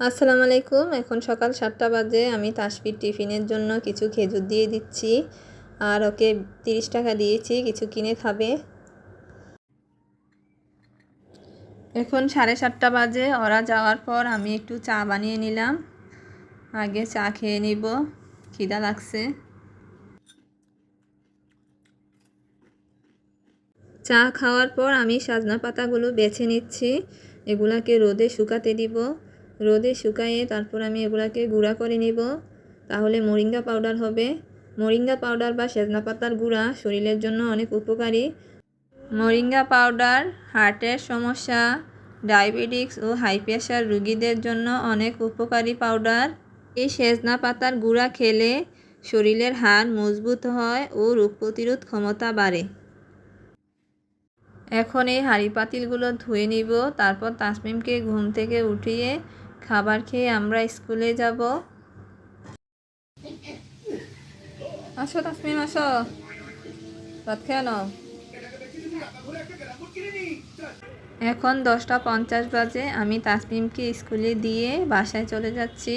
আসসালামু আলাইকুম। এখন সকাল সাতটা বাজে। আমি তাসফির টিফিনের জন্য কিছু খেজুর দিয়ে দিচ্ছি। আর ওকে তিরিশ টাকা দিয়েছি। কিছু কিনে খাবে। এখন সাড়ে সাতটা বাজে। ওরা যাওয়ার পর আমি একটু চা বানিয়ে নিলাম। আগে চা খেয়ে নিব। খিদা লাগছে। চা খাওয়ার পর আমি সাজনা পাতাগুলো বেছে নিচ্ছি। এগুলাকে রোদে শুকাতে দিব। রোদে শুকাইয়ে তারপর আমি এগুলাকে গুঁড়া করে নিব। তাহলে মোরিঙ্গা পাউডার হবে। মোরিঙ্গা পাউডার বা সেজনা পাতার গুঁড়া শরীরের জন্য অনেক উপকারী। মোরিঙ্গা পাউডার হার্টের সমস্যা, ডায়াবেটিক্স ও হাই প্রেশার রুগীদের জন্য অনেক উপকারী পাউডার। এই সেজনা পাতার গুঁড়া খেলে শরীরের হাড় মজবুত হয় ও রোগ প্রতিরোধ ক্ষমতা বাড়ে। এখন এই হাঁড়ি পাতিলগুলো ধুয়ে নিব। তারপর তাসমিমকে ঘুম থেকে উঠিয়ে খাবার খেয়ে আমরা স্কুলে যাব। আসো তাসমিন আসো। ভাত খেয়ে নাও। এখন দশটা পঞ্চাশ বাজে। আমি তাসমিমকে স্কুলে দিয়ে বাসায় চলে যাচ্ছি।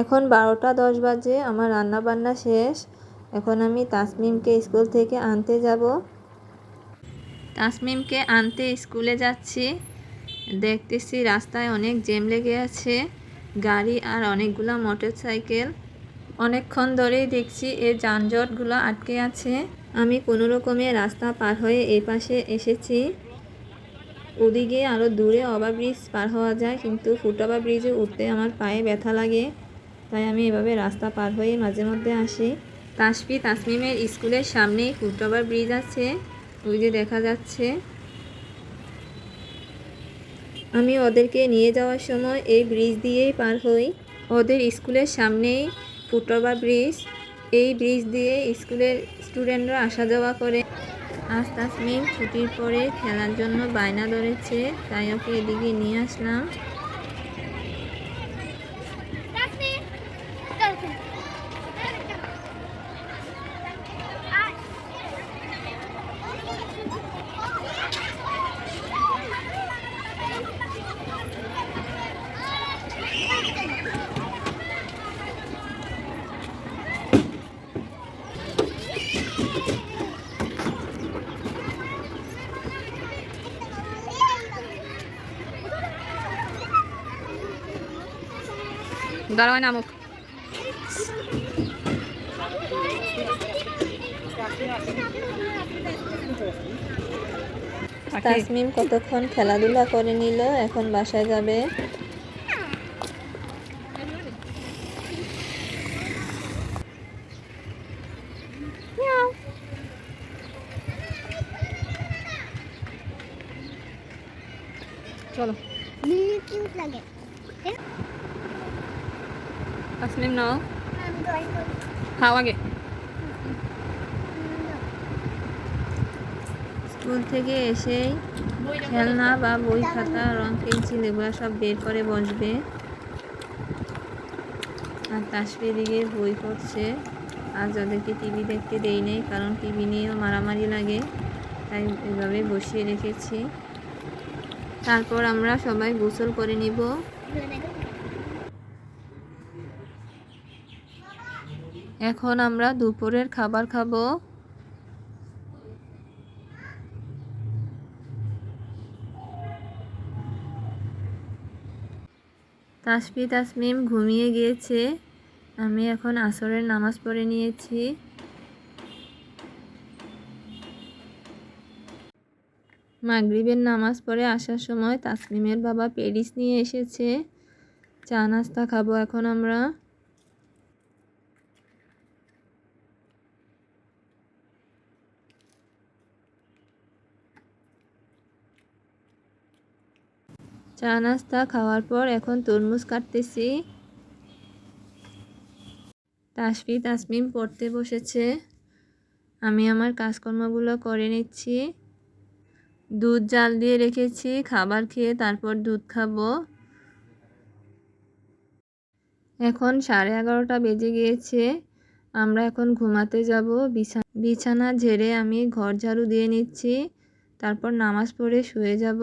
এখন বারোটা দশ বাজে, আমার রান্না বান্না শেষ। এখন আমি তাসমিমকে স্কুল থেকে আনতে যাব। তাসমিমকে আনতে স্কুলে যাচ্ছি। দেখতেছি রাস্তায় অনেক জ্যাম লেগে আছে। গাড়ি আর অনেকগুলো মোটর সাইকেল অনেকক্ষণ ধরেই দেখছি এই যানজটগুলো আটকে আছে। আমি কোনো রকমে রাস্তা পার হয়ে এই পাশে এসেছি। ওদিকে আরও দূরে ওভার ব্রিজ পার হওয়া যায়, কিন্তু ফুটওভার ব্রিজে উঠতে আমার পায়ে ব্যথা লাগে। তাই আমি এভাবে রাস্তা পার হয়ে মাঝে মধ্যে আসি। তাসফি তাসমিমের স্কুলের সামনেই ফুটওভার ব্রিজ আছে। ওই যে দেখা যাচ্ছে। আমি ওদেরকে নিয়ে যাওয়ার সময় এই ব্রিজ দিয়েই পার হই। ওদের স্কুলের সামনেই ফুটওভার ব্রিজ। এই ব্রিজ দিয়ে স্কুলের স্টুডেন্টরা আসা যাওয়া করে। আজ তাসমিম ছুটির পরে খেলার জন্য বায়না ধরেছে, তাই ওকে এদিকে নিয়ে আসলাম। দাঁড়ায় নামুক তাসমিম কতক্ষণ খেলাধুলা করে নিল এখন বাসায় যাবে? চলো। লাগে। তাসমিম নাও খাও আগে স্কুল থেকে এসেই খেলনা বা বই খাতা রং পেন্সিল এগুলো সব বের করে বসবে। আর তাসফি দিকে বই পড়ছে। আজ ওদেরকে টিভি দেখতে দেই নেই কারণ টিভি নিয়েও মারামারি লাগে তাই এভাবে বসিয়ে রেখেছি। তারপর আমরা সবাই গোসল করে নিব। এখন আমরা দুপুরের খাবার খাব। তাসফি তাসমিম ঘুমিয়ে গিয়েছে। আমি এখন আসরের নামাজ পড়ে নিয়েছি। মাগরিবের নামাজ পড়ে আসার সময় তাসমিমের বাবা পেরিস নিয়ে এসেছে। চা নাস্তা খাব এখন আমরা। চা নাস্তা খাওয়ার পর এখন তরমুজ কাটতেছি। তাসফি তাসমিম পড়তে বসেছে। আমি আমার কাজকর্মগুলো করে নিচ্ছি। দুধ জাল দিয়ে রেখেছি, খাবার খেয়ে তারপর দুধ খাব। এখন সাড়ে এগারোটা বেজে গিয়েছে। আমরা এখন ঘুমাতে যাব। বিছানা বিছানা ঝেড়ে আমি ঘর ঝাড়ু দিয়ে নিচ্ছি। তারপর নামাজ পড়ে শুয়ে যাব।